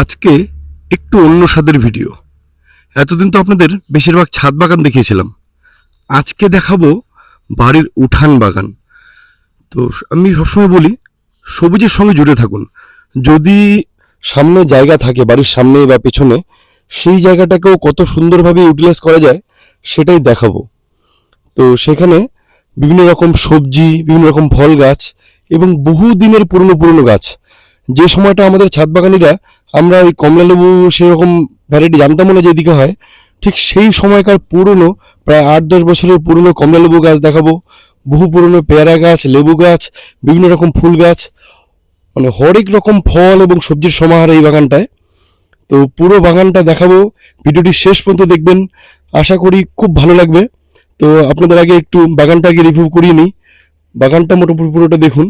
আজকে একটু অন্য স্বাদের ভিডিও এতদিন তো আপনাদের বেশিরভাগ ছাদ বাগান দেখিয়েছিলাম। আজকে দেখাবো বাড়ির উঠান বাগান। তো আমি সবসময় বলি, সবুজের সঙ্গে জুড়ে থাকুন। যদি সামনে জায়গা থাকে, বাড়ির সামনে বা পেছনে, সেই জায়গাটাকেও কত সুন্দরভাবে ইউটিলাইজ করা যায়, সেটাই দেখাবো। তো সেখানে বিভিন্ন রকম সবজি, বিভিন্ন রকম ফল গাছ এবং বহু দিনের পুরনো পুরনো গাছ। যে সময়টা আমাদের ছাদ বাগানিরা আমরা ওই কমলা লেবু সেরকম ভ্যারাইটি জানতাম না যেদিকে হয়। ঠিক সেই সময়কার পুরনো, প্রায় আট দশ বছরের পুরনো কমলা লেবু গাছ দেখাবো। বহু পুরনো পেয়ারা গাছ, লেবু গাছ, বিভিন্ন রকম ফুল গাছ মানে হরেক রকম ফল এবং সবজির সমাহার এই বাগানটায়। তো পুরো বাগানটা দেখাবো। ভিডিওটি শেষ পর্যন্ত দেখবেন। আশা করি খুব ভালো লাগবে। তো আপনাদের আগে একটু বাগানটাকে রিভিউ করিয়ে নিই। বাগানটা মোটামুটি পুরোটা দেখুন।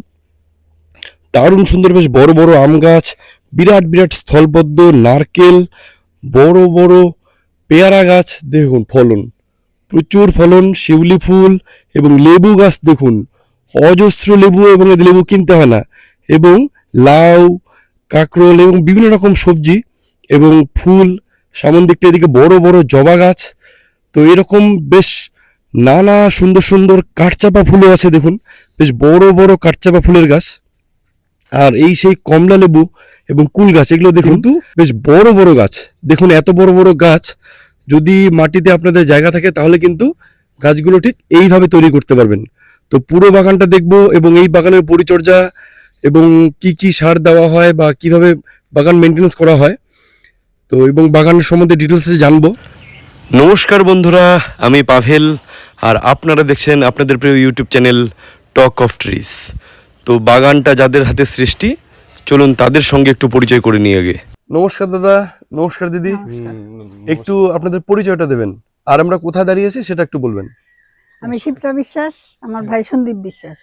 দারুণ সুন্দর বেশ বড় বড় আম গাছ, বিরাট বিরাট স্থলপদ্ম নারকেল, বড় বড় পেয়ারা গাছ, দেখুন ফলন, প্রচুর ফলন, শিউলি ফুল এবং লেবু গাছ দেখুন, অজস্র লেবু এবং লেবু কিনতে হয় না এবং লাউ, কাঁকরোল এবং বিভিন্ন রকম সবজি এবং ফুল, সামন দিকটা এদিকে বড় বড় জবা গাছ, তো এরকম বেশ নানা সুন্দর সুন্দর কাঠচাপা ফুলও আছে দেখুন, বেশ বড় বড় কাঠচাপা ফুলের গাছ। আর এই সেই কমলা লেবু এবং কুল গাছ এগুলো দেখুন তো বেশ বড় বড় গাছ। দেখুন এত বড় বড় গাছ যদি মাটিতে আপনাদের জায়গা থাকে তাহলে কিন্তু গাছগুলো ঠিক এইভাবে তৈরি করতে পারবেন। তো পুরো বাগানটা দেখব এবং এই বাগানের পরিচর্যা এবং কি কি সার দেওয়া হয় বা কীভাবে বাগান মেনটেন্স করা হয় তো এবং বাগানের সম্বন্ধে ডিটেলসে জানব। নমস্কার বন্ধুরা আমি পাভেল আর আপনারা দেখছেন আপনাদের প্রিয় YouTube channel talk of trees. তো বাগানটা যাদের হাতে সৃষ্টি চলুন তাদের সঙ্গে একটু পরিচয় করে নিয়ে আগে। নমস্কার দাদা নমস্কার দিদি। একটু আপনাদের পরিচয়টা দেবেন। আর আমরা কোথায় দাঁড়িয়েছি সেটা একটু বলবেন। আমি শিপ্রা বিশ্বাস আমার ভাই সন্দীপ বিশ্বাস।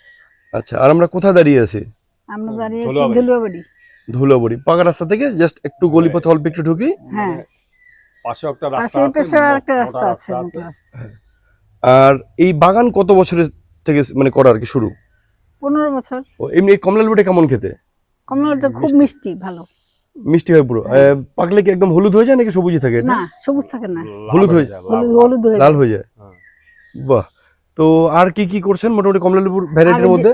আচ্ছা আর আমরা কোথায় দাঁড়িয়ে আছি? আমরা দাঁড়িয়ে আছি ধুলাবাড়ি। ধুলাবাড়ি। পাকা রাস্তা থেকে জাস্ট একটু গলিপথে অল্প একটু ঢুকি? হ্যাঁ। পাশে একটা রাস্তা আছে, একটা রাস্তা আছে আর এই বাগান কত বছরের থেকে মানে করা আর কি শুরু? পনেরো বছর। ও এমনি এই কমলা লেবুটা কেমন খেতে? কমলাটা খুব মিষ্টি। ভালো। মিষ্টি হয় পুরো। পাকলে কি একদম হলুদ হয়ে যায় নাকি সবুজই থাকে? না সবুজ থাকে না। হলুদ হয়ে- যায়, হলুদ হয়ে লাল হয়ে যায়। হ্যাঁ। বাহ। তো আর কি কি করছেন মোটামুটি কমলা লেবুর ভ্যারাইটির মধ্যে?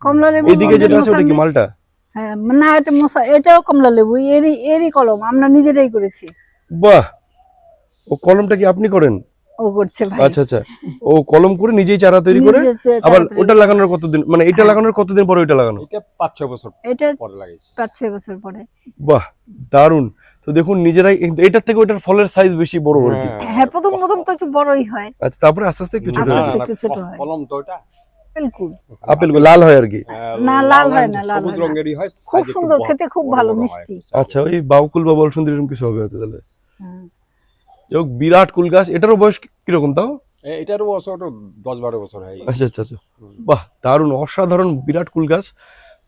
কমলা লেবু এইদিকে যেটা আছে ওটা কি মালটা? হ্যাঁ না এটা মশা এটাও কমলা লেবু এরই এরই কলম আমরা নিজেরাই করেছি। বাহ। ও কলমটা কি আপনি করেন? ও করছে ভাই। আচ্ছা আচ্ছা। ও কলম করে নিজেই চারা তৈরি করে আবার ওটা লাগানোর কতদিন মানে এটা হ্যাঁ। লাগানোর কতদিন পরে ওইটা লাগানো? এটা পাঁচ ছয় বছর এটা পরে লাগিয়েছে পাঁচ ছয় বছর পরে। বাহ দারুণ তো দেখুন নিজেরাই এটার থেকে ওটার ফলের সাইজ বেশি বড় আর কি। হ্যাঁ প্রথম প্রথম তো একটু বড়ই হয়। আচ্ছা তারপরে আস্তে আস্তে একটু ছোট হয়। আস্তে। ছোট হয়। কলম তো এটা আপেল লাল হয় আর কি? হ্যাঁ, না, লাল হয় না, লাল সবুজ রঙেরই হয় খুব সুন্দর, বড়- খেতে খুব ভালো, মিষ্টি। আচ্ছা ওই বাউকুল বা বলসুন্দর এরকম কিছু হবে তাহলে। যাই বিরাট কুল গাছ এটারও বয়স কি- কীরকম তাও? এটারও বছর দশ বারো বছর হয়। আচ্ছা আচ্ছা আচ্ছা। বাহ দারুণ অসাধারণ বিরাট কুল গাছ।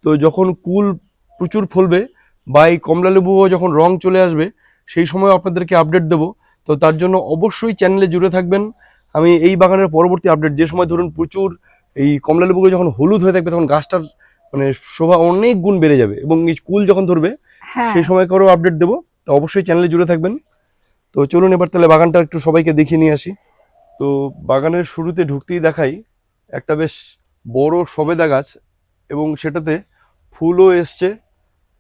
তো যখন কুল প্রচুর ফলবে বা এই কমলা লেবুও যখন রং চলে আসবে সেই সময় আপনাদেরকে আপডেট দেবো। তো তার জন্য অবশ্যই চ্যানেলে জুড়ে থাকবেন। আমি এই বাগানের পরবর্তী আপডেট যে সময় ধরুন প্রচুর এই কমলা লেবুগুলো যখন হলুদ হয়ে থাকবে তখন গাছটার মানে শোভা অনেক গুণ বেড়ে যাবে এবং এই কুল যখন ধরবে হ্যাঁ। সেই সময় করেও আপডেট দেবো। তো অবশ্যই চ্যানেলে জুড়ে থাকবেন। তো চলুন এবার তাহলে বাগানটা একটু সবাইকে দেখিয়ে নিয়ে আসি। তো বাগানের শুরুতে ঢুকতেই দেখাই একটা বেশ বড় সবেদা গাছ এবং সেটাতে ফুলও এসছে।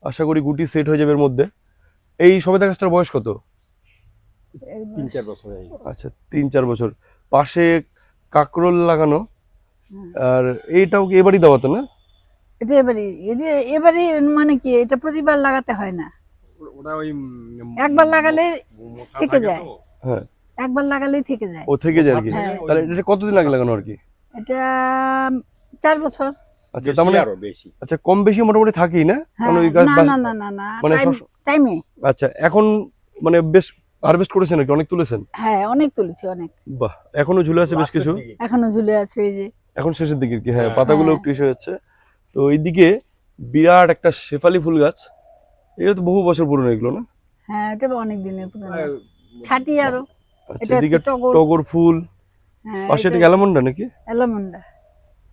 আশা করি গুটি সেট হয়ে যাবে এর মধ্যে। এই সবেদা গাছটার বয়স কত? তিন চার বছর আচ্ছা তিন চার বছর। পাশে কাকরোল লাগানো। আর এইটাও কি এবারই দেওয়া তো না? এটা এবারে এটা এবারে মানে কি এটা প্রতিবার লাগাতে হয় না। ওটা ওই একবার লাগালে থেকে যায়। হ্যাঁ। একবার লাগালেই থেকে যায়। ও থেকে যায় আর কি? হ্যাঁ। তাহলে এটা কতদিন লাগে লাগানো আর কি? এটা চার বছর। আচ্ছা তার মানে আরও বেশি। আচ্ছা কম বেশি মোটামুটি থাকেই না? হ্যাঁ কারণ ওই গাছ না না না না না মানে টাইমে আচ্ছা এখন মানে বেশ হারভেস্ট করেছেন নাকি অনেক তুলেছেন? হ্যাঁ অনেক তুলেছি অনেক। বাহ এখনও ঝুলে আছে বেশ কিছু? এখনও ঝুলে আছে এই যে। এখন শেষের দিকে কি হ্যাঁ হ্যাঁ। পাতাগুলো হ্যাঁ। একটু এসে যাচ্ছে তো এইদিকে বিরাট একটা শেফালি ফুল গাছ। এটা তো বহু বছর পুরনো এগুলো না? হ্যাঁ এটা অনেক দিনের পুরনো। হ্যাঁ, ছাটি আরও। আচ্ছা এটা হচ্ছে টগর। টগর ফুল। হ্যাঁ পাশে এটা অ্যালামন্ডা নাকি? অ্যালামন্ডা।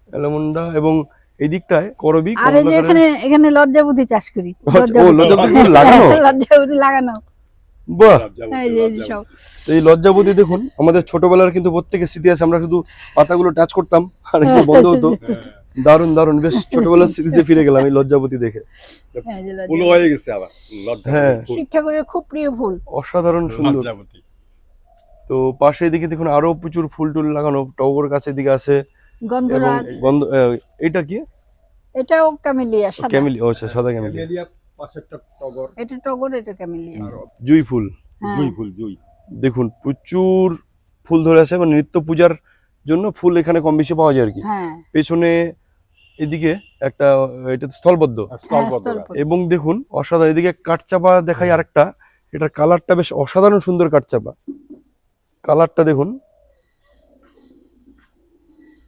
অ্যালামন্ডা এবং এই দিকটায় করবি আর এই যে এখানে এখানে লজ্জাবতী চাষ করি। আচ্ছা, লজ্জাবতী। লাগানো? লজ্জাবতী লাগানো। বাহ। এই লজ্জাবতী দেখুন আমাদের ছোটবেলার কিন্তু প্রত্যেকের স্মৃতি আছে আমরা শুধু পাতাগুলো টাচ করতাম আর একটু বন্ধ হতো। দারুণ দারুণ বেশ ছোটবেলার স্মৃতিতে ফিরে গেলাম এই লজ্জাবতী দেখে। ফুল হয়ে গেছে আবার। লজ্জা হ্যাঁ। শিব ঠাকুরের খুব প্রিয় ফুল অসাধারণ সুন্দর। লজ্জাবতী। তো পাশে এদিকে দেখুন আরও প্রচুর ফুল টুল লাগানো। টগর গাছের দিকে আছে। গন্ধরাজ। গন্ধ এটা কি? এটাও ক্যামেলিয়া সাদা। ক্যামিলি ও আচ্ছা সাদা ক্যামিলি ক্যামেলিয়া পাশেরটা টগর। এটা টগর এটা ক্যামেলিয়া। জুই ফুল। হ্যাঁ। জুই ফুল জুই। দেখুন প্রচুর ফুল ধরে আছে। মানে নিত্য পূজার জন্য ফুল এখানে কম বেশি পাওয়া যায় আর কি। হ্যাঁ। পেছনে এদিকে একটা এটা স্থলবদ্ধ। আর স্থলপদ্ম এবং দেখুন অসাধারণ এদিকে কাঠচাপা দেখাই আরেকটা। এটার কালারটা বেশ অসাধারণ সুন্দর কাঠচাপা। কালারটা দেখুন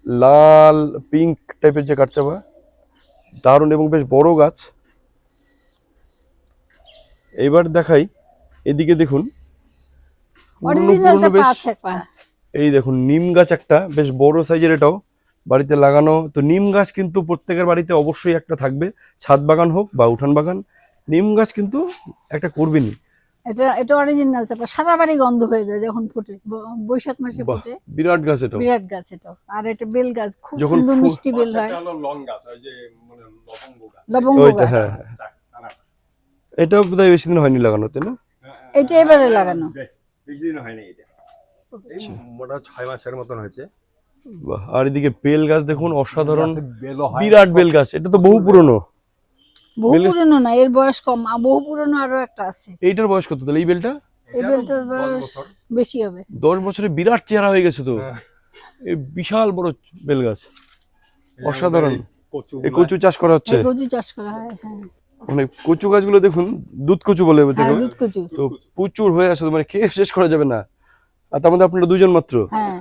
লাল পিঙ্ক টাইপের যে কাঠচাপা। দারুণ এবং বেশ বড় গাছ। এবার দেখাই এদিকে দেখুন এই দেখুন নিম গাছ একটা বেশ বড় সাইজের এটাও। বাড়িতে লাগানো তো নিম গাছ কিন্তু প্রত্যেকের বাড়িতে অবশ্যই একটা থাকবে। ছাদ বাগান হোক বা উঠান বাগান নিম গাছ কিন্তু একটা করবেনই এটা এটা অরিজিনাল চাপা সারা বাড়ি গন্ধ হয়ে যায় যখন ফুটে বৈশাখ মাসে ফুটে। বিরাট গাছ এটাও। বিরাট গাছ এটা আর এটা বেল গাছ খুব সুন্দর মিষ্টি বেল হয়। পাশেরটা হলো লং গাছ ওই যে মানে লবঙ্গ গাছ। লবঙ্গ গাছ। হ্যাঁ হ্যাঁ। এটাও বোধহয় বেশি দিন হয়নি লাগানো তাই না? এটা এবারে লাগানো। বেশি দিন হয়নি এটা। মোটা ছয় মাসের মতন হয়েছে। আর এদিকে বেল গাছ দেখুন অসাধারণ। বিরাট বেল গাছ। এটা তো বহু পুরনো। বহু পুরনো না এর বয়স কম। বহু পুরনো আরও একটা আছে। এইটার বয়স কত তাহলে? এই বেলটা? এই বেলটার বয়স বেশি হবে। দশ বছরে বিরাট চেহারা হয়ে গেছে তো। এই বিশাল বড় বেল গাছ। অসাধারণ। এই কচু চাষ করা হচ্ছে। কচু চাষ করা হয় হ্যাঁ। মানে কচু গাছগুলো দেখুন দুধ কচু বলে হ্যাঁ দুধ কচু। তো প্রচুর হয়ে আসে মানে খেয়ে শেষ করা যাবে না। আর তার মধ্যে আপনারা দুজন মাত্র। হ্যাঁ।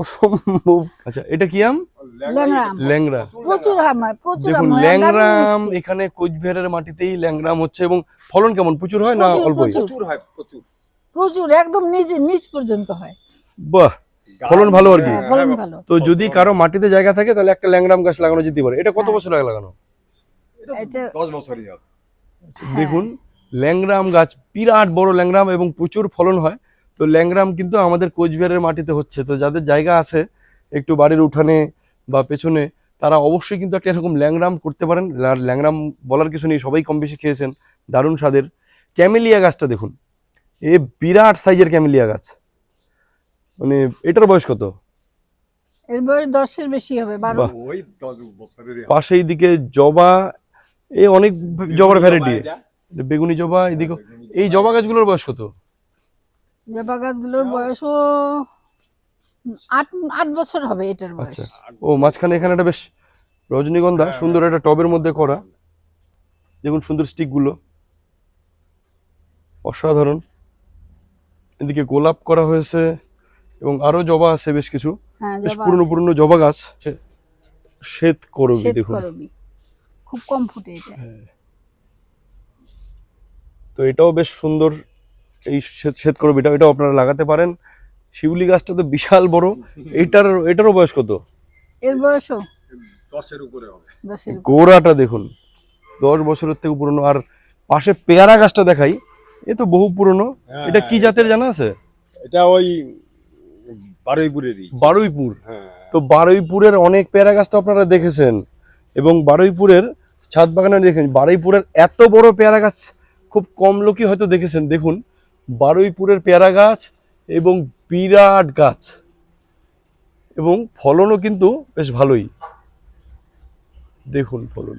অসম্ভব। আচ্ছা এটা কি আম? ল্যাংড়া প্রচুর আম প্রচুর আম হয়। এখানে কোচবিহারের মাটিতেই ল্যাংরাম হচ্ছে এবং ফলন কেমন? প্রচুর হয় না অল্পই? প্রচুর। প্রচুর হয় প্রচুর। প্রচুর একদম নিচ নিচ পর্যন্ত হয়। বাহ ফলন ভালো আর কি? হ্যাঁ, তো যদি কারও মাটিতে জায়গা থাকে তাহলে একটা ল্যাংরাম গাছ লাগানো যেতে পারে। এটা কত বছর আগে লাগানো? এটা দশ বছরই হবে। দেখুন ল্যাংরাম গাছ বিরাট বড় ল্যাংরাম এবং প্রচুর ফলন হয়। তো ল্যাংরাম কিন্তু আমাদের কোচবিহারের মাটিতে হচ্ছে। তো যাদের জায়গা আছে একটু বাড়ির উঠানে বা পেছনে তারা অবশ্যই কিন্তু একটা এরকম ল্যাংরাম করতে পারেন। আর ল্যাংরাম বলার কিছু নেই সবাই কম বেশি খেয়েছেন। দারুণ স্বাদের ক্যামেলিয়া গাছটা দেখুন। এ বিরাট সাইজের ক্যামেলিয়া গাছ। মানে এটার বয়স কত? এর বয়স দশের বেশি হবে বারো। পাশেই দিকে জবা এ অনেক জবার ভ্যারাইটি বেগুনি জবা এদিকে এই জবা গাছগুলোর বয়স কত? জবা গাছগুলোর বয়সও আট আট বছর হবে এটার বয়স। আচ্ছা ও মাঝখানে এখানে একটা বেশ রজনীগন্ধা হ্যাঁ, সুন্দর একটা টবের মধ্যে করা। দেখুন সুন্দর স্টিকগুলো। অসাধারণ। এদিকে গোলাপ করা হয়েছে এবং আরও জবা আছে বেশ কিছু। হ্যাঁ বেশ পুরনো পুরনো জবা গাছ। শ্বেত করবি দেখুন। খুব কম ফুটে এটা। তো এটাও বেশ সুন্দর এই শ্বেত করবিটা এটাও আপনারা লাগাতে পারেন। শিউলি গাছটা তো বিশাল বড়। এটার এটারও বয়স কত? এর বয়সও? দশের উপরে হবে। গোড়াটা দেখুন। দশ বছরের থেকে পুরনো। আর পাশে পেয়ারা গাছটা দেখাই। এ তো বহু পুরনো। এটা কি জাতের জানা আছে? এটা ওই বারুইপুরেরই। বারুইপুর? হ্যাঁ। তো বারুইপুরের অনেক পেয়ারা গাছ তো আপনারা দেখেছেন। এবং বারুইপুরের ছাদ বাগানে দেখেন বারুইপুরের এত বড় পেয়ারা গাছ খুব কম লোকই হয়তো দেখেছেন। দেখুন বারুইপুরের পেয়ারা গাছ এবং বিরাট গাছ। এবং ফলনও কিন্তু বেশ ভালোই। দেখুন ফলন।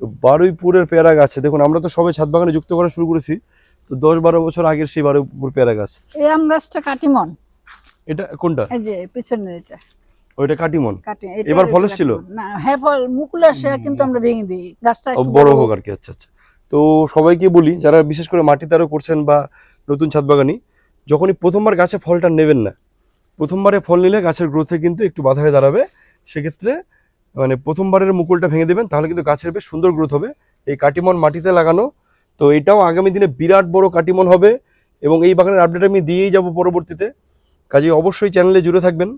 তো বারুইপুরের পেয়ারা গাছে দেখুন আমরা তো সবে ছাদ বাগানে যুক্ত করা শুরু করেছি। তো দশ বারো বছর আগের সেই বারুইপুর পেয়ারা গাছ। এই আম গাছটা কাটিমন। এটা কোনটা? এই যে পিছনের এটা। ওইটা কাটিমন? এবার ফল এসেছিল? না হ্যাঁ ফল মুকুল আসে কিন্তু আমরা ভেঙে দিই। গাছটা বড় হোক। আর কি আচ্ছা আচ্ছা। তো সবাইকে বলি যারা বিশেষ করে মাটিতে আরও করছেন বা নতুন ছাদ বাগানি যখনই প্রথমবার গাছে ফলটা নেবেন না প্রথমবারে ফল নিলে গাছের গ্রোথে কিন্তু একটু বাধা হয়ে দাঁড়াবে। সেক্ষেত্রে মানে প্রথমবারের মুকুলটা ভেঙে দেবেন তাহলে কিন্তু গাছের বেশ সুন্দর গ্রোথ হবে। এই কাটিমন মাটিতে লাগানো তো এটাও আগামী দিনে বিরাট বড় কাটিমন হবে এবং এই বাগানের আপডেট আমি দিয়েই যাব পরবর্তীতে। কাজে অবশ্যই চ্যানেলে জুড়ে থাকবেন।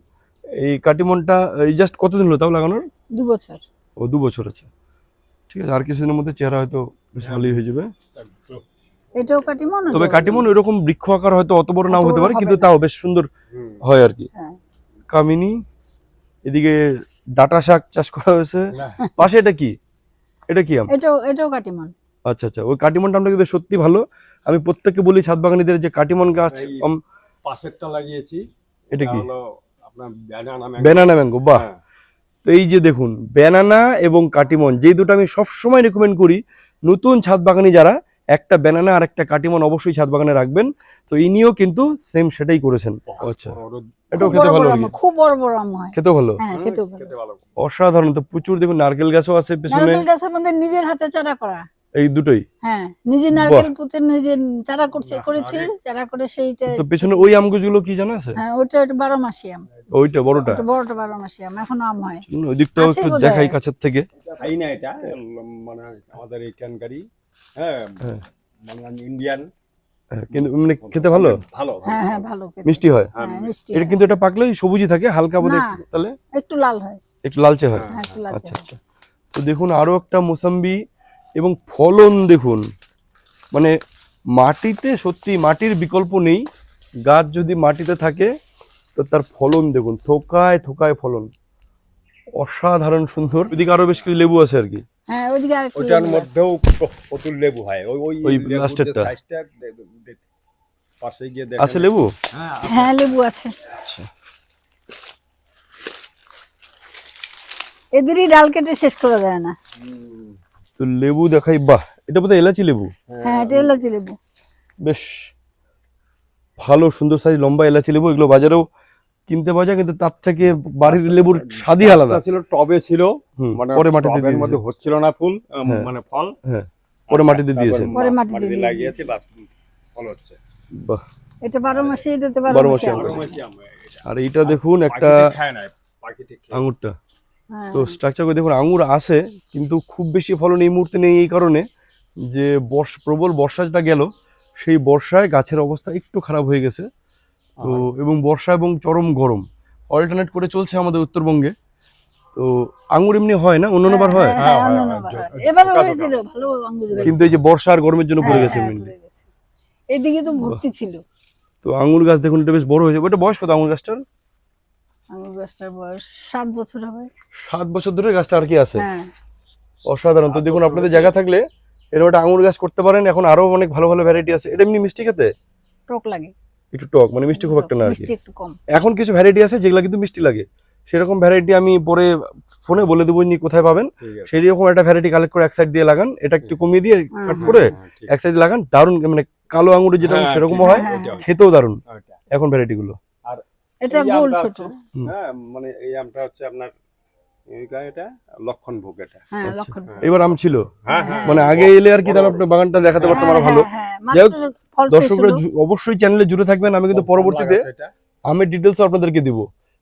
এই কাটিমনটা এই জাস্ট কতদিন হলো তাও লাগানোর? দু বছর। ও দু বছর আছে। ঠিক আছে আর কিছুদিনের মধ্যে চেহারা হয়তো বেশ ভালোই হয়ে যাবে। এটাও কাটিমন তবে কাটিমন ওইরকম বৃক্ষ আকার হয়তো অত বড় নাও হতে পারে কিন্তু। তাও বেশ সুন্দর হয় আর কি। হ্যাঁ। কামিনী এদিকে ডাটা শাক চাষ করা হয়েছে। পাশে এটা কি? এটা কি আম? এটাও এটাও কাটিমন। আচ্ছা আচ্ছা। ওই কাটিমনটা আমরা কিন্তু সত্যি ভালো। আমি প্রত্যেককে বলি ছাদ বাগানীদের যে কাটিমন গাছ পাশেরটা লাগিয়েছি। এটা কি? হলো আপনার ব্যানানা ব্যানানা ম্যাঙ্গো বাহ। হ্যাঁ, তো এই যে দেখুন ব্যানানা এবং কাটিমন যেই দুটো আমি সবসময় রেকমেন্ড করি নতুন ছাদ বাগানি যারা একটা ব্যানানা আর একটা কাটিমন অবশ্যই ছাদ বাগানে রাখবেন। তো ইনিও কিন্তু সেম সেটাই করেছেন। আচ্ছা। এটাও খেতে ভালো লাগে খুব বড় বড় আম হয়। হ্যাঁ ভালো। খেতে ভালো। অসাধারণ তো প্রচুর দেখুন নারকেল গাছও আছে পেছনে। নারকেল গাছ আমাদের নিজের হাতে চারা করা। এই দুটোই? হ্যাঁ নিজে নারকেল পুঁতে নিজে চারা করছে চারা করে সেইটা তো পেছনে ওই আম গাছগুলো কি জানা আছে? হ্যাঁ ওটা ওটা বারো মাসি আম। ওইটা বড়টা? ওটা বড়টা বারো মাসি আম এখন আম হয়। ওই দিকটাও একটু দেখাই কাছের থেকে। খাই না এটা মানে আমাদের এখানকারই হ্যাঁ হ্যাঁ। মানে ইন্ডিয়ান হ্যাঁ, কিন্তু মানে খেতে ভালো? ভালো হ্যাঁ হ্যাঁ ভালো খেতে। মিষ্টি হয়? হ্যাঁ, হ্যাঁ মিষ্টি এটা কিন্তু এটা পাকলে ওই সবুজই থাকে হালকা বোধ তাহলে একটু লাল হয়। একটু লালচে হয়? হ্যাঁ আচ্ছা আচ্ছা। তো দেখুন আরও একটা মোসাম্বি এবং ফলন দেখুন। মানে মাটিতে সত্যি মাটির বিকল্প নেই। গাছ যদি মাটিতে থাকে তো তার ফলন দেখুন থোকায় থোকায় ফলন। অসাধারণ সুন্দর। এদিকে আরও বেশ কিছু লেবু আছে আর কি। হ্যাঁ ওইদিকে ওইটার মধ্যেও প্রচুর লেবু হয়। ওই লাস্টেরটা। পাশে গিয়ে আছে লেবু? হ্যাঁ হ্যাঁ লেবু আছে। আচ্ছা। এদেরই ডাল কেটে শেষ করা যায় না। তো লেবু দেখাই বাহ এটা বোধহয় এলাচি লেবু? হ্যাঁ এটা এলাচি লেবু। বেশ ভালো সুন্দর সাইজ লম্বা এলাচি লেবু এগুলো বাজারেও কিনতে পাওয়া যায় কিন্তু তার থেকে বাড়ির লেবুর স্বাদই আলাদা। ছিল টবে ছিল মানে পরে মাটিতে দিয়ে মধ্যে হচ্ছিল না ফুল হ্যাঁ। মানে ফল। হ্যাঁ পরে মাটিতে তারপর দিয়েছেন। পরে মাটিতে দিয়ে লাগিয়েছি বাস ফল হচ্ছে। বাহ। এটা বারো মাসে এটাতে বারো বারো মাসে মাসে আম। আম। বারো মাসি আম এটা। দেখুন একটা পাখিতে হ্যাঁ। তো স্ট্রাকচার করে দেখুন আঙুর আছে কিন্তু খুব বেশি ফলন এই মুহূর্তে নেই এই কারণে যে বর্ষ প্রবল বর্ষাটা গেল সেই বর্ষায় গাছের অবস্থা একটু খারাপ হয়ে গেছে। তো এবং বর্ষা এবং চরম গরম অল্টারনেট করে চলছে আমাদের উত্তরবঙ্গে। তো আঙুর এমনি হয় না? অন্যান্য বার হয় হ্যাঁ, হ্যাঁ। কিন্তু এই যে বর্ষা আর গরমের জন্য পড়ে গেছে। এইদিকে তো ভর্তি ছিল। তো আঙুর গাছ দেখুন এটা বেশ বড় হয়েছে। ওটা বয়স কত আঙুর গাছটার? আঙ্গুর গাছটার বয়স সাত বছর হবে। সাত বছর ধরে গাছটা আর কি আছে? হ্যাঁ। অসাধারণ। তো দেখুন আপনাদের জায়গা থাকলে এরকম একটা আঙুর গাছ করতে পারেন। এখন আরও অনেক ভালো ভালো ভ্যারাইটি আছে। এটা এমনি মিষ্টি খেতে? টক লাগে। একটু টক মানে মিষ্টি খুব একটা না আর কি। একটু কম। এখন কিছু ভ্যারাইটি আছে যেগুলো কিন্তু মিষ্টি লাগে। সেরকম ভ্যারাইটি আমি পরে ফোনে বলে দেবো নি কোথায় পাবেন। সেই রকম একটা ভ্যারাইটি কালেক্ট করে এক সাইড দিয়ে লাগান। এটা একটু কমিয়ে দিয়ে কাট করে হ্যাঁ, এক সাইড লাগান। দারুণ মানে কালো আঙুরের যেটা হ্যাঁ, সেরকমও হয়। হ্যাঁ, খেতেও দারুণ এখন ভ্যারাইটি গুলো। এটা গোল ছোট। হ্যাঁ মানে এই আমটা হচ্ছে আপনার এই গা এটা লক্ষণ ভোগ এটা। লক্ষণ এবার আম ছিল? হ্যাঁ হ্যাঁ। মানে আগে এলে আর কি তাহলে আপনার বাগানটা দেখাতে পারতাম আরও হ্যাঁ, ভালো। হ্যাঁ, যাই হোক, মাত্র ফল শেষ দর্শকরা অবশ্যই চ্যানেলে জুড়ে থাকবেন আমি কিন্তু পরবর্তীতে। আমের ডিটেলস আপনাদেরকে দিব।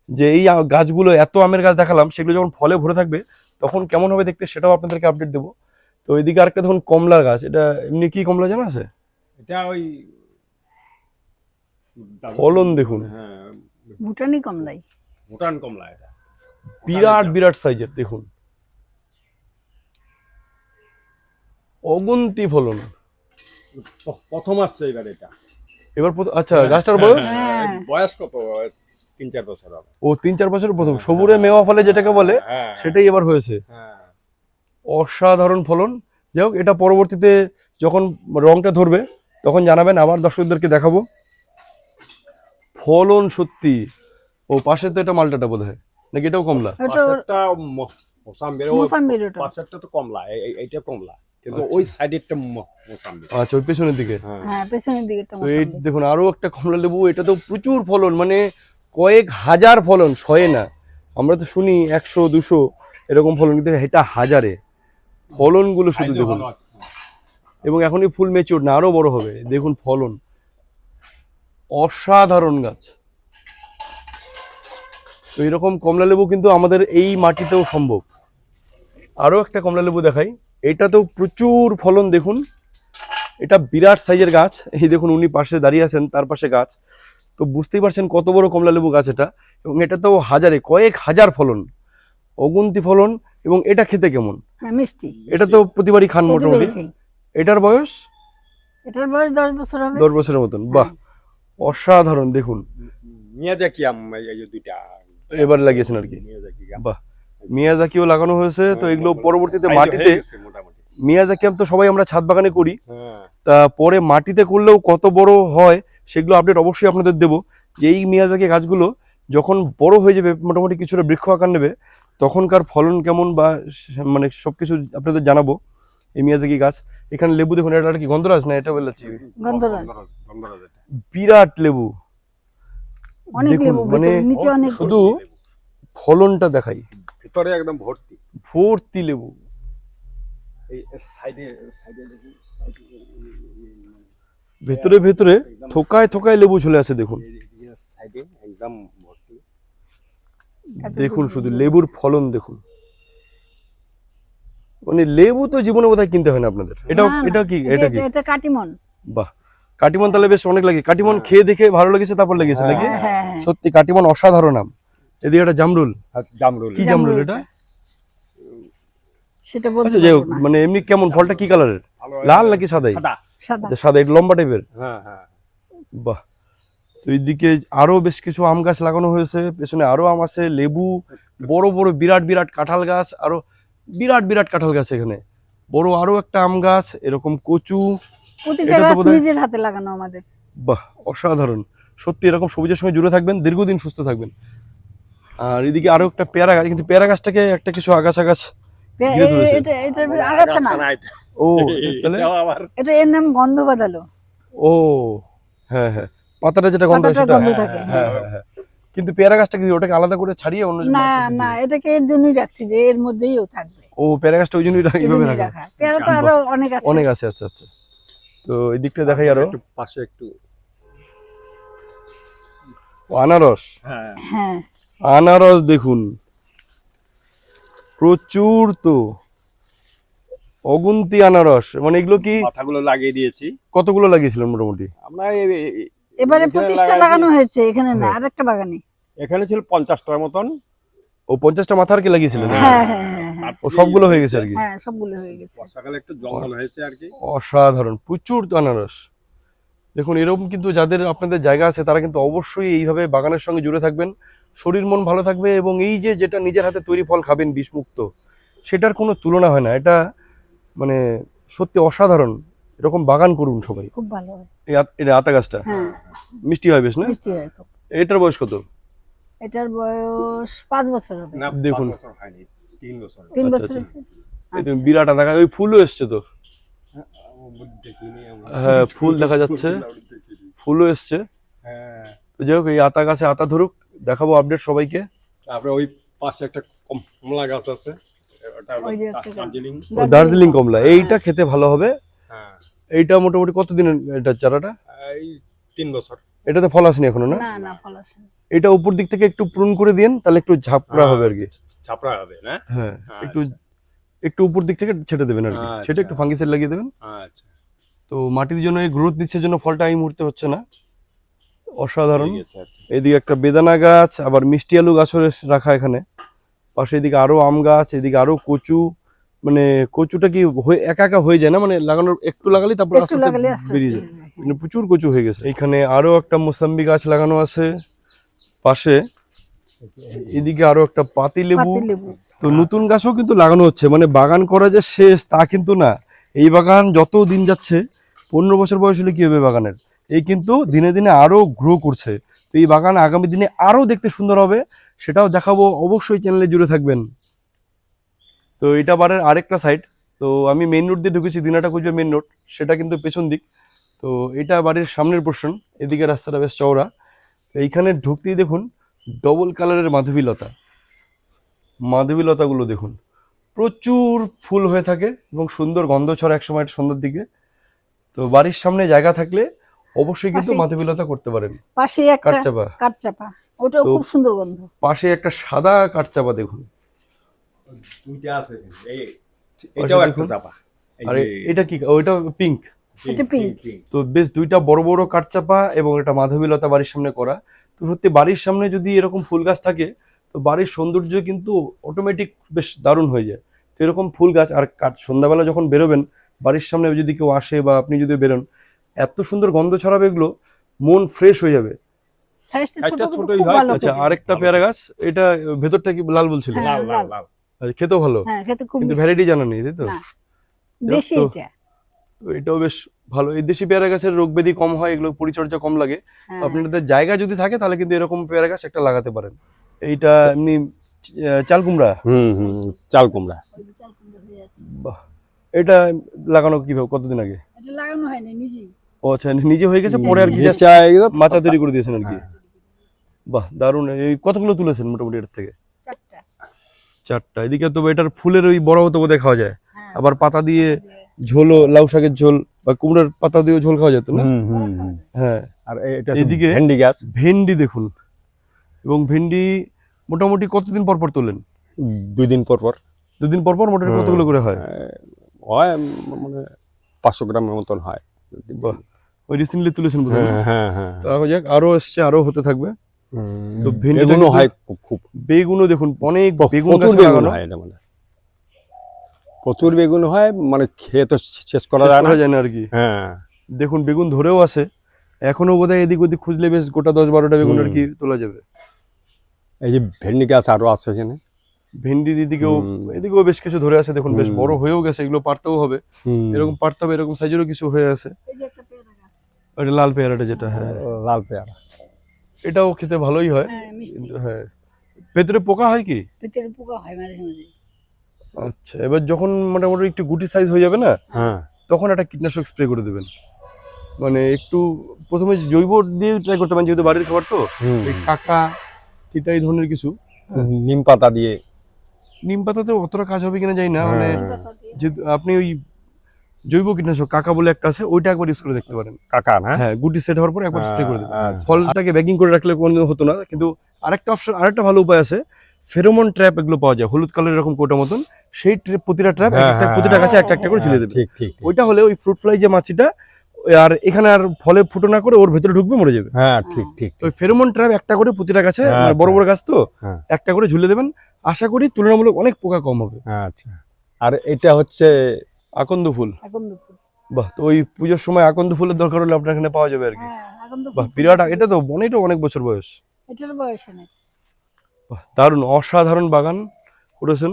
যে এই গাছগুলো এত আমের গাছ দেখালাম সেগুলো যখন ফলে ভরে থাকবে তখন কেমন হবে দেখতে সেটাও আপনাদেরকে আপডেট দেবো। তো এদিকে আরেকটা দেখুন কমলা গাছ। এটা এমনি কি কমলা জানা আছে? এটা ওই ফলন দেখুন। হ্যাঁ ভুটানি কমলাই ভুটান কমলা এটা। বিরাট বিরাট সাইজের দেখুন। অগুন্তি ফলন। প্রথম আসছে এবার এটা। এবার আচ্ছা গাছটার বয়স? হ্যাঁ। বয়স কত তিন চার বছর হবে। ও তিন চার বছর প্রথম। সবুরে মেওয়া ফলে যেটাকে বলে হ্যাঁ। সেটাই এবার হয়েছে। হ্যাঁ। অসাধারণ ফলন। যাই হোক এটা পরবর্তীতে যখন রংটা ধরবে তখন জানাবেন আবার দর্শকদেরকে দেখাবো। ফলন সত্যি। ও পাশে তো এটা মালটাটা বোধ হয় নাকি এটাও কমলা? তো কমলা এইটা কমলা। কিন্তু ওই সাইডেরটা আচ্ছা ওই পেছনের দিকে? হ্যাঁ। হ্যাঁ পেছনের দিকে তো এই দেখুন আরও একটা কমলা লেবু এটা তো প্রচুর ফলন মানে কয়েক হাজার ফলন শয়ে না। আমরা তো শুনি একশো দুশো এরকম ফলন কিন্তু এটা হাজারে। ফলনগুলো শুধু দেখুন। এবং এখনই ফুল মেচিওর না আরও বড় হবে। দেখুন ফলন। অসাধারণ গাছ। তো এরকম কমলা লেবু কিন্তু আমাদের এই মাটিতেও সম্ভব। আরও একটা কমলা লেবু দেখাই। এটাতেও প্রচুর ফলন দেখুন। এটা বিরাট সাইজের গাছ। এই দেখুন উনি পাশে দাঁড়িয়ে আছেন তার পাশে গাছ। তো বুঝতেই পারছেন কত বড় কমলা লেবু গাছ এটা। এবং এটাতেও হাজারে কয়েক হাজার ফলন। অগুন্তি ফলন এবং এটা খেতে কেমন? হ্যাঁ মিষ্টি। এটা তো প্রতিবারই খান মোটামুটি। এটার বয়স? এটার বয়স দশ বছর হবে। দশ বছরের মতন। বাহ! অসাধারণ দেখুন। মিয়াজাকি আম এই দুইটা। এবার লাগিয়েছেন আর কি। মিয়াজাকি বাহ। মিয়াজাকিও লাগানো হয়েছে তো এগুলো পরবর্তীতে Size মাটিতে হয়ে মিয়াজাকি আম তো সবাই আমরা ছাদ বাগানে করি। হ্যাঁ। তা পরে মাটিতে করলেও কত বড় হয় সেগুলো আপডেট অবশ্যই আপনাদের দেবো। যে এই মিয়াজাকি গাছগুলো যখন বড় হয়ে যাবে মোটামুটি কিছুটা বৃক্ষ আকার নেবে তখনকার ফলন কেমন বা মানে সবকিছু আপনাদের জানাব এই মিয়াজাকি গাছ। এখানে লেবু দেখুন এটা আর কি গন্ধরাজ না এটা বলেছি গন্ধরাজ। গন্ধরাজ। বিরাট লেবু দেখুন, মানে ভেতরে, নিচে অনেক শুধু ফলনটা দেখাই ভিতরে একদম ভর্তি ভর্তি লেবু এই সাইডে সাইডে দেখুন ভেতরে ভেতরে থোকায় থোকায় লেবু চলে আসে দেখুন একদম দেখুন শুধু লেবুর ফলন দেখুন মানে লেবু তো জীবনে বোধহয় কিনতে হয় না আপনাদের এটা এটা কি এটা- এটা কি এটা কাটিমন বাহ কাটিমন তাহলে বেশ অনেক লাগে। কাটিমন খেয়ে দেখে ভালো লেগেছে তারপর লেগেছে নাকি? হ্যাঁ হ্যাঁ হ্যাঁ। সত্যি কাটিমন অসাধারণ নাম এদিকে একটা জামরুল। জামরুল। কি জামরুল এটা? সেটা বলতে আচ্ছা যাই হোক মানে এমনি কেমন ফলটা কি কালারের লাল নাকি সাদাই? সাদা। সাদা। আচ্ছা, সাদা এটা লম্বা টাইপের হ্যাঁ হ্যাঁ। বাহ। তো এইদিকে আরও বেশ কিছু আম গাছ লাগানো হয়েছে। পেছনে আরও আম আছে লেবু বড় বড় বিরাট বিরাট কাঁঠাল গাছ আরও বিরাট বিরাট কাঁঠাল গাছ এখানে। বড় আরও একটা আম গাছ এরকম কচু প্রতিটা গাছ নিজের হাতে লাগানো আমাদের। বাহ অসাধারণ। সত্যি এরকম সবুজের সঙ্গে জুড়ে থাকবেন দীর্ঘদিন সুস্থ থাকবেন। আর এদিকে আরও একটা পেয়ারা গাছ কিন্তু পেয়ারা গাছটাকে একটা কিছু আগাছা গাছ। এটা আগাছা না? ও তাহলে? এটা এর নাম গন্ধ বাদালো ও হ্যাঁ হ্যাঁ। পাতাটা যেটা গন্ধ সেটা হ্যাঁ হ্যাঁ হ্যাঁ। কিন্তু পেয়ারা গাছটা কি ওটাকে আলাদা করে ছাড়িয়ে অন্য না না এটাকে এর জন্যই রাখছি যে এর মধ্যেই ও থাকবে। ও পেয়ারা গাছটা ওই জন্যই রাখা। রাখা। পেয়ারা তো আরও অনেক আছে। অনেক আছে আচ্ছা আচ্ছা। তো এই দিকটা দেখাই আরও। একটু পাশে একটু। আনারস? হ্যাঁ। হ্যাঁ। আনারস দেখুন। প্রচুর তো। অগুন্তি আনারস। মানে এগুলো কি মাথাগুলো লাগিয়ে দিয়েছি। কতগুলো লাগিয়েছিলেন মোটামুটি? আমরা এবারে পঁচিশটা। লাগানো হয়েছে এখানে না হ্যাঁ। আরেকটা বাগানে। এখানে ছিল পঞ্চাশটার মতন। ও পঞ্চাশটা মাথা আর কি লাগিয়েছিলেন হ্যাঁ হ্যাঁ হ্যাঁ হ্যাঁ। ও সবগুলো হয়ে গেছে আর কি? হ্যাঁ সবগুলো হয়ে গেছে। বর্ষাকালে একটু জঙ্গল হয়েছে আর কি। অসাধারণ প্রচুর আনারস। দেখুন এরকম কিন্তু যাদের আপনাদের জায়গা আছে তারা কিন্তু অবশ্যই এইভাবে বাগানের সঙ্গে জুড়ে থাকবেন। শরীর মন ভালো থাকবে এবং এই যে যেটা নিজের হাতে তৈরি ফল খাবেন বিষমুক্ত সেটার কোনো তুলনা হয় না। এটা মানে সত্যি অসাধারণ। এরকম বাগান করুন সবাই। খুব ভালো হয়। এই আত- এটা আতা গাছটা। হ্যাঁ। মিষ্টি হয় বেশ না? মিষ্টি হয় খুব। এটার বয়স কত? এটার বয়স পাঁচ বছর হবে। না দেখুন। দেখুন। বছর হয়নি তিন বছর তিন আচ্ছা, বছর আচ্ছা। তুমি বিরাট গাছ ওই ফুলও এসছে তো। হ্যাঁ ফুল দেখা যাচ্ছে। ফুলও এসছে। হ্যাঁ। তো যাই হোক এই আতা গাছে আতা ধরুক দেখাবো আপডেট সবাইকে। তারপরে ওই পাশে একটা কম- কমলা গাছ আছে। দার্জিলিং। কমলা। এইটা খেতে ভালো হবে। হ্যাঁ। এইটা মোটামুটি কতদিনের এটা চারাটা? এই তিন বছর। এটাতে ফল আসেনি এখনও না? না না ফল আসে না। এটা উপর দিক থেকে একটু প্রুন করে দিন তাহলে একটু ঝাপড়া হবে আর কি। ছাপড়া হবে না? হ্যাঁ হ্যাঁ। একটু একটু উপর দিক থেকে ছেটে দেবেন আর কি। আচ্ছা। সেটা একটু ফাঙ্গিসাইড লাগিয়ে দেবেন। আচ্ছা। তো মাটির জন্য এই গ্রোথ দিচ্ছে জন্য ফলটা এই মুহূর্তে হচ্ছে না। অসাধারণ। কি। এদিকে একটা বেদানা গাছ আবার মিষ্টি আলু গাছও রাখা এখানে। পাশে এদিকে আরও আম গাছ এদিকে আরও কচু মানে কচুটা কি হয়ে একা একা হয়ে যায় না? মানে লাগানোর একটু লাগালেই তারপর আস্তে আস্তে বেরিয়ে যায়। মানে প্রচুর কচু হয়ে গেছে। এখানে আরও একটা মোসাম্বি গাছ লাগানো আছে পাশে। এদিকে আরও একটা পাতি লেবু তো নতুন গাছও কিন্তু লাগানো হচ্ছে। মানে বাগান করা যে শেষ তা কিন্তু না। এই বাগান যত দিন যাচ্ছে পনেরো বছর বয়স হলে কি হবে বাগানের? এই কিন্তু দিনে দিনে আরও গ্রো করছে। তো এই বাগান আগামী দিনে আরও দেখতে সুন্দর হবে। সেটাও দেখাবো। অবশ্যই চ্যানেলে জুড়ে থাকবেন। তো এটা বারের আরেকটা সাইড তো আমি মেইন রোড দিয়ে ঢুকেছি দিনাটা কুচবে মেন রোড সেটা কিন্তু পেছন দিক। তো এটা বাড়ির সামনের পোর্শন এদিকে রাস্তাটা বেশ চওড়া। এইখানে ঢুকতেই দেখুন ডবল কালারের মাধবীলতা। মাধবীলতাগুলো দেখুন প্রচুর ফুল হয়ে থাকে এবং সুন্দর গন্ধ ছড়া একসময় সন্ধ্যার দিকে। তো বাড়ির সামনে জায়গা থাকলে অবশ্যই কিন্তু মাধবীলতা করতে পারেন। পাশে একটা কাঠচাপা। কাঠচাপা ওটাও খুব সুন্দর গন্ধ। পাশে একটা সাদা কাঠচাপা দেখুন। দুইটা আছে এই এটাও একটা চাপা। আর এটা কি? ওইটা পিঙ্ক এটা pink। তো বেশ দুইটা বড় বড় কাঠচাপা এবং একটা মাধবীলতা বাড়ির সামনে করা। তো সত্যি বাড়ির সামনে যদি এরকম ফুল গাছ থাকে তো বাড়ির সৌন্দর্য কিন্তু অটোমেটিক বেশ দারুণ হয়ে যায়। তো এরকম ফুল গাছ আর কাঠ সন্ধ্যাবেলা যখন বেরোবেন বাড়ির সামনে যদি কেউ আসে বা আপনি যদি বেরোন এত সুন্দর গন্ধ ছড়াবে এগুলো মন ফ্রেশ হয়ে যাবে। আচ্ছা আরেকটা পেয়ারা গাছ এটা ভেতরটা কি লাল বলছিল? হ্যাঁ, লাল লাল। লাল। খেতেও ভালো। হ্যাঁ খেতে খুব কিন্তু ভ্যারাইটি জানা নেই তাই তো? দেশি এটা। এটাও বেশ ভালো। এই দেশি পেয়ারা গাছের রোগ ব্যাধি কম হয় এগুলো পরিচর্যা কম লাগে। হ্যাঁ। আপনাদের জায়গা যদি থাকে তাহলে কিন্তু এরকম পেয়ারা গাছ একটা লাগাতে পারেন। এইটা এমনি চাল কুমড়া? হুম হুম চাল কুমড়া। বাহ এটা লাগানো কীভাবে কতদিন আগে? এটা লাগানো হয়নি নিজেই। ও আচ্ছা নিজে হয়ে গেছে পরে আর কি মাচা তৈরি করে দিয়েছেন আর কি? হ্যাঁ। বাহ দারুণ। এই কতগুলো তুলেছেন মোটামুটি এর থেকে? চারটা। এদিকে তো এটার ফুলের ওই বড় হতে বোধহয় খাওয়া যায়। হ্যাঁ। আবার পাতা দিয়ে ঝোলও লাউ শাকের ঝোল বা কুমড়োর পাতা দিয়ে ঝোল খাওয়া যেত না। হ্যাঁ। আর এটা এদিকে- ভেন্ডি গাছ। ভেন্ডি দেখুন। এবং ভেন্ডি মোটামুটি কতদিন পর পর তোলেন? দুই দিন পর পর। দুদিন পর পর মোটামুটি। কতগুলো করে হয়? হয় মানে পাঁচশো গ্রামের মতন হয়। ওই রিসেন্টলি তুলেছেন হ্যাঁ হ্যাঁ হ্যাঁ। তো যাক আরও এসছে আরও হতে থাকবে। তো বেগুনও হয় খুব- বেগুনও দেখুন অনেক বেগুন প্রচুর বেগুন লাগানো। হয় এটা মানে। প্রচুর বেগুন হয় মানে খেয়ে তো শেষ করা যায় না। আর কি। হ্যাঁ। দেখুন বেগুন ধরেও আছে এখনও বোধহয় এদিক ওদিক খুঁজলে বেশ গোটা দশ বারোটা বেগুন আর কি তোলা যাবে। এই যে ভেন্ডি গাছ আরও আছে এখানে। ভেন্ডি দিদিকেও এদিকেও বেশ কিছু ধরে আছে। দেখুন বেশ বড় হয়েও গেছে এগুলো পারতেও হবে। এরকম পারতে হবে এরকম সাইজেরও কিছু হয়ে আছে। এই যে একটা পেয়ারা গাছ। ওটা লাল পেয়ারাটা যেটা হ্যাঁ। লাল পেয়ারা। এটাও খেতে ভালোই হয়। হ্যাঁ হ্যাঁ। ভেতরে পোকা হয় কি? ভিতরে পোকা হয় মাঝে মাঝে। আচ্ছা এবার যখন মোটামুটি একটু গুটি সাইজ হয়ে যাবে না হ্যাঁ। তখন একটা কীটনাশক স্প্রে করে দেবেন। মানে একটু প্রথমে জৈব দিয়ে ট্রাই করতে পারেন যেহেতু বাড়ির খাবার তো। কাকা তিতা এই ধরনের কিছু। নিম পাতা দিয়ে। নিম পাতাতে অতটা কাজ হবে কিনা জানি না মানে হ্যাঁ। যেহেতু আপনি ওই জৈব কীটনাশক কাকা বলে একটা আছে ওইটা একবার ইউজ করে দেখতে পারেন। কাকা না হ্যাঁ গুটি সেট হওয়ার পর একবার স্প্রে করে দেবেন আচ্ছা। ফলটাকে ব্যাগিং করে রাখলে কোনো হতো না কিন্তু আরেকটা অপশন আরেকটা ভালো উপায় আছে ফেরোমন ট্র্যাপ এগুলো পাওয়া যায় হলুদ কালার এরকম কোটা মতন সেই প্রতিটা ট্র্যাপ হ্যাঁ, একটা হ্যাঁ, প্রতিটা গাছে হ্যাঁ, একটা একটা করে হ্যাঁ, ঝুলিয়ে দেবে। ঠিক ঠিক। ওইটা হলে ওই ফ্রুট ফ্লাই যে মাছিটা আর এখানে আর ফলে ফুটো না করে ওর ভেতরে ঢুকবে মরে যাবে। হ্যাঁ ঠিক ঠিক তো ওই ফেরোমন ট্র্যাপ একটা করে প্রতিটা গাছে হ্যাঁ, মানে বড় বড় গাছ তো হ্যাঁ। একটা করে ঝুলে দেবেন। আশা করি তুলনামূলক অনেক পোকা কম হবে। আচ্ছা। আর এটা হচ্ছে আকন্দ ফুল? এখন দুপুর বাহ তো ওই পুজোর সময় আকন্দ ফুলের দরকার হলে আপনার এখানে পাওয়া যাবে আর কি। হ্যাঁ বাহ বিরাট এটা তো অনেকটা অনেক বছর বয়স। এটার বয়স অনেক। বাহ, দারুণ অসাধারণ বাগান করেছেন।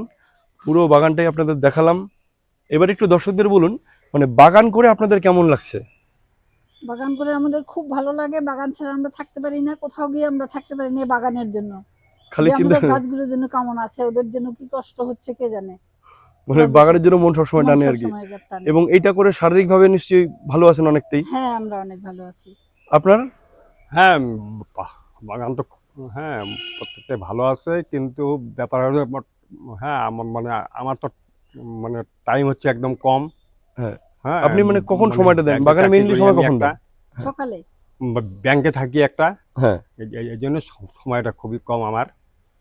পুরো বাগানটাই আপনাদের দেখালাম। এবার একটু দর্শকদের বলুন মানে বাগান করে আপনাদের কেমন লাগছে? বাগান করে আমাদের খুব ভালো লাগে। বাগান ছাড়া আমরা থাকতে পারি না। কোথাও গিয়ে আমরা থাকতে পারি না বাগানের জন্য। খালি চিন্তা গাছগুলোর জন্য কেমন আছে ওদের জন্য কি কষ্ট হচ্ছে কে জানে? মানে বাগানের জন্য মন সবসময় মন টানে আর কি। এবং এইটা করে শারীরিকভাবে নিশ্চয়ই ভালো আছেন অনেকটাই? হ্যাঁ আমরা অনেক ভালো আছি। আপনার? হ্যাঁ বাগান তো হ্যাঁ প্রত্যেকটাই ভালো আছে কিন্তু ব্যাপার হলো হ্যাঁ আমার মানে আমার তো মানে টাইম হচ্ছে একদম কম। হ্যাঁ। হ্যাঁ আপনি মানে কখন সময়টা দেন? বাগানে করি সময় কখন দেন? সকালে। ব্যাংকে থাকি একটা। হ্যাঁ। এই জন্য সময়টা খুবই কম আমার।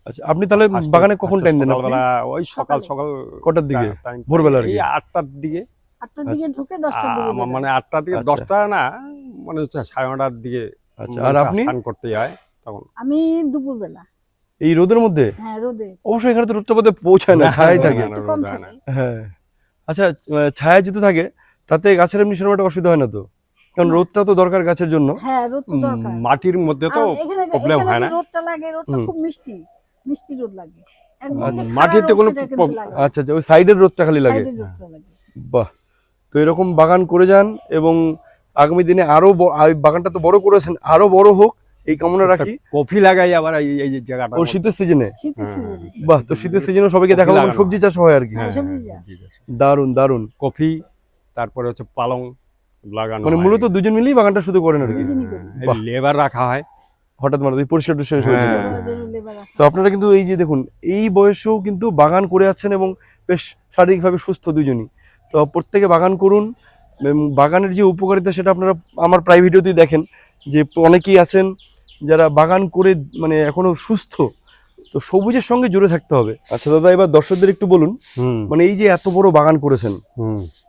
আচ্ছা আপনি তাহলে বাগানে কখন টাইম দেন আপনি? সকালবেলা ওই সকাল সকাল। কটার দিকে? ভোরবেলা আর কি? আটটার দিকে। আটটার দিকে ঢুকে দশটার দিকে মানে আটটার দিকে আচ্ছা। দশটা না মানে হচ্ছে সাড়ে নটার দিকে আচ্ছা আর আপনি? স্নান করতে যায় আমি দুপুর বেলা এই রোদের মধ্যে? হ্যাঁ রোদে। অবশ্যই এখানে তো রোদটা বোধ পৌঁছায় না ছায়াই থাকে। থাকে। হ্যাঁ আচ্ছা ছায়া যেহেতু থাকে তাতে গাছের এমনি সেরকম একটা অসুবিধা হয় না তো? কারণ রোদটা তো দরকার গাছের জন্য। হ্যাঁ রোদ তো দরকার। মাটির মধ্যে তো এখানে হয় না। রোদটা লাগে রোদটা খুব মিষ্টি। মিষ্টি রোদ লাগে। খাড়া মাটিতে কোনো। আচ্ছা আচ্ছা ওই সাইডের রোদটা খালি লাগে? বাহ। তো এরকম বাগান করে যান এবং আগামী দিনে আরও বাগানটা তো বড় করেছেন আরও বড় হোক এই কামনা রাখি। কফি লাগাই আবার এই এই যে জায়গাটা। ও শীতের সিজনে? হ্যাঁ, সিজনে। বাহ তো শীতের সিজনে সবাইকে দেখাবো সবজি চাষ হয় আর কি। হ্যাঁ, সবজি চাষ। দারুণ দারুণ কফি তারপরে হচ্ছে পালং লাগানো মানে মূলত দুজন মিলেই বাগানটা শুধু করেন আর কি। লেবার রাখা হয়। হঠাৎ মানে পরিষ্কার টরিষ্কার তো আপনারা কিন্তু এই যে দেখুন এই বয়সেও কিন্তু বাগান করে আছেন এবং বেশ শারীরিকভাবে সুস্থ দুজনই। তো প্রত্যেকে বাগান করুন বাগানের যে উপকারিতা সেটা আপনারা আমার প্রায় ভিডিওতেই দেখেন যে অনেকেই আছেন যারা বাগান করে মানে এখনও সুস্থ তো সবুজের সঙ্গে জুড়ে থাকতে হবে। আচ্ছা দাদা এবার দর্শকদের একটু বলুন হুম। মানে এই যে এত বড় বাগান করেছেন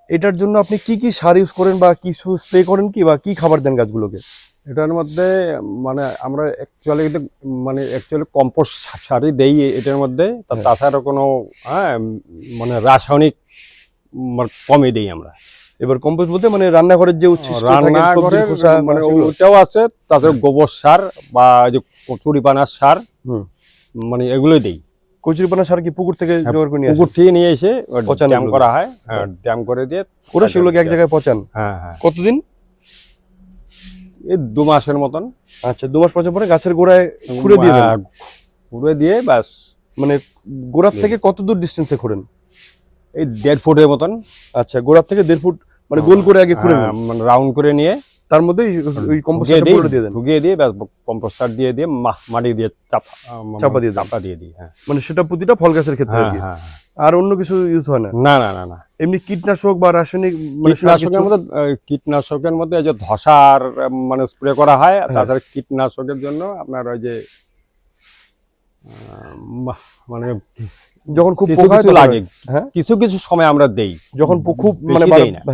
এটার জন্য আপনি কি কি সার ইউজ করেন বা কি স্প্রে করেন কি বা কি খাবার দেন গাছগুলোকে? এটার মধ্যে মানে আমরা অ্যাকচুয়ালি কিন্তু মানে অ্যাকচুয়ালি কম্পোস্ট সারই দেই এটার মধ্যে। হ্যাঁ। তাছাড়া কোনো হ্যাঁ মানে রাসায়নিক মানে কমই দেই আমরা। এবার কম্পোস্ট বলতে মানে রান্নাঘরের যে উচ্ছিষ্ট মানে? ওইটাও আছে তাছাড়া গোবর সার বা এই যে কচুরিপানার সার হুম। মানে এগুলোই দেই। কচুরিপানা সার কি পুকুর থেকে হ্যাঁ, জোগাড় করে নিয়ে পুকুর থেকে নিয়ে এসে পচানো ড্যাম করা হয় হ্যাঁ ড্যাম করে দিয়ে ওরা সেগুলোকে এক জায়গায় পচান? হ্যাঁ হ্যাঁ। কতদিন? এই দু মাসের মতন। আচ্ছা দু মাস পচার পরে গাছের গোড়ায় খুঁড়ে দিয়ে দেন? হ্যাঁ, খুঁড়ে দিয়ে ব্যাস। মানে গোড়ার থেকে কত দূর ডিস্টেন্সে খুঁড়েন? এই দেড় ফুটের মতন। আচ্ছা গোড়ার থেকে দেড় ফুট মানে গোল করে আগে খুঁড়ে হ্যাঁ, মানে রাউন্ড করে নিয়ে তার মধ্যে ওই কম্পোস্ট ঢুকিয়ে দিই, পুরো দিয়ে দেন। ঢুকিয়ে দিয়ে ব্যাস কম্পোস্টার দিয়ে দিয়ে মাটি দিয়ে চাপা চাপা দিয়ে। চাপা দিয়ে দিই হ্যাঁ। মানে সেটা প্রতিটা ফল গাছের ক্ষেত্রে আর হ্যাঁ কি হ্যাঁ। আর অন্য কিছু ইউজ হয় না? না না না না। এমনি কীটনাশক বা রাসায়নিক মানে কীটনাশকের মধ্যে কীটনাশকের মধ্যে যে ধসার মানে স্প্রে করা হয়। তাছাড়া কীটনাশকের জন্য আপনার ওই যে মানে যখন খুব পোকা লাগে। হ্যাঁ? কিছু কিছু সময় আমরা দেই। যখন খুব মানে।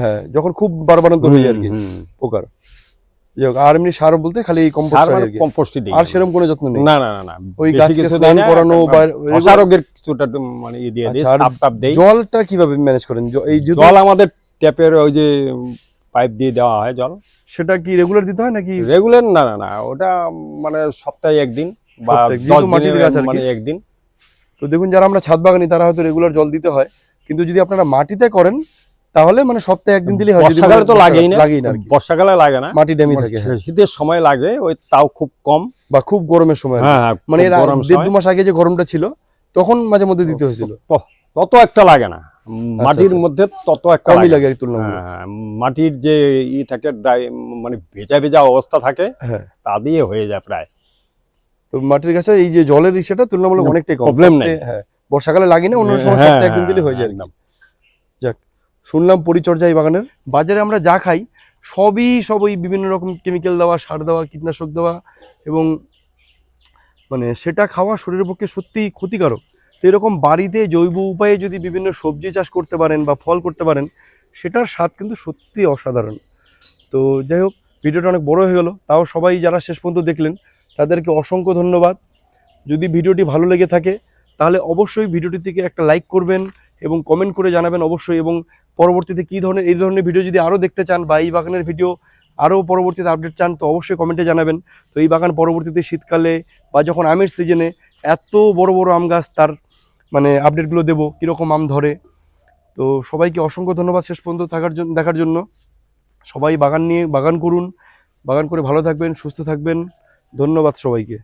হ্যাঁ যখন খুব বারবারান্ত হয়ে যায় আর কি। পোকার। আর এমনি সার বলতে খালি কম্পোস্ট মানে আর সেরকম কোনো যত্ন নেই। না না ওই গাছকে স্নান করানো বা কিছুটা মানে ই দিয়ে দিই আচ্ছা, সাপ দেই। জলটা কীভাবে ম্যানেজ করেন? এই জল আমাদের ট্যাপের ওই যে পাইপ দিয়ে দেওয়া হয় জল। সেটা কি রেগুলার দিতে হয় নাকি রেগুলার না না না ওটা মানে সপ্তাহে একদিন বা দশ মানে একদিন। তো দেখুন যারা আমরা ছাদ বাগানি তারা হয়তো রেগুলার জল দিতে হয়। কিন্তু যদি আপনারা মাটিতে করেন তাহলে মানে সপ্তাহে একদিন দিলে হয় বর্ষাকালে তো লাগেই না। লাগেই না বর্ষাকালে লাগে না। মাটি ড্যামি থাকে হ্যাঁ। শীতের সময় লাগে ওই তাও খুব কম। বা খুব গরমের সময়। হ্যাঁ হ্যাঁ, মানে এর দেড় দু মাস আগে যে গরমটা ছিল তখন মাঝে মধ্যে দিতে হয়েছিল। তত একটা লাগে না। মাটির আচ্ছা। মধ্যে তত একটা কমই লাগে। হ্যাঁ, মাটির যে ই থাকে মানে ভেজা ভেজা অবস্থা থাকে তা দিয়ে হয়ে যায় প্রায়। তো মাটির কাছে এই যে জলের ইসেটা তুলনামূলক অনেকটাই কম problem নেই। হ্যাঁ বর্ষাকালে লাগে না অন্য সময় হ্যাঁ, সপ্তাহে একদিন দিলে হ্যাঁ, হয়ে যায়। একদম। শুনলাম পরিচর্যা এই বাগানের বাজারে আমরা যা খাই সবই সব ওই বিভিন্ন রকম কেমিক্যাল দেওয়া সার দেওয়া কীটনাশক দেওয়া এবং মানে সেটা খাওয়া শরীরের পক্ষে সত্যিই ক্ষতিকারক তো এরকম বাড়িতে জৈব উপায়ে যদি বিভিন্ন সবজি চাষ করতে পারেন বা ফল করতে পারেন সেটার স্বাদ কিন্তু সত্যি অসাধারণ তো যাই হোক ভিডিওটা অনেক বড় হয়ে গেল তাও সবাই যারা শেষ পর্যন্ত দেখলেন তাদেরকে অসংখ্য ধন্যবাদ। যদি ভিডিওটি ভালো লেগে থাকে, তাহলে অবশ্যই ভিডিওটি থেকে একটা লাইক করবেন এবং কমেন্ট করে জানাবেন অবশ্যই এবং পরবর্তীতে কী ধরনের, এই ধরনের ভিডিও যদি আরও দেখতে চান বা এই বাগানের ভিডিও আরও পরবর্তীতে আপডেট চান, তো অবশ্যই কমেন্টে জানাবেন। তো এই বাগান পরবর্তীতে শীতকালে বা যখন আমের সিজনে এত বড় বড় আম গাছ তার মানে আপডেটগুলো দেবো, কীরকম আম ধরে। তো সবাইকে অসংখ্য ধন্যবাদ শেষ পর্যন্ত থাকার জন্য দেখার জন্য। সবাই বাগান নিয়ে, বাগান করুন, বাগান করে ভালো থাকবেন, সুস্থ থাকবেন। ধন্যবাদ সবাইকে।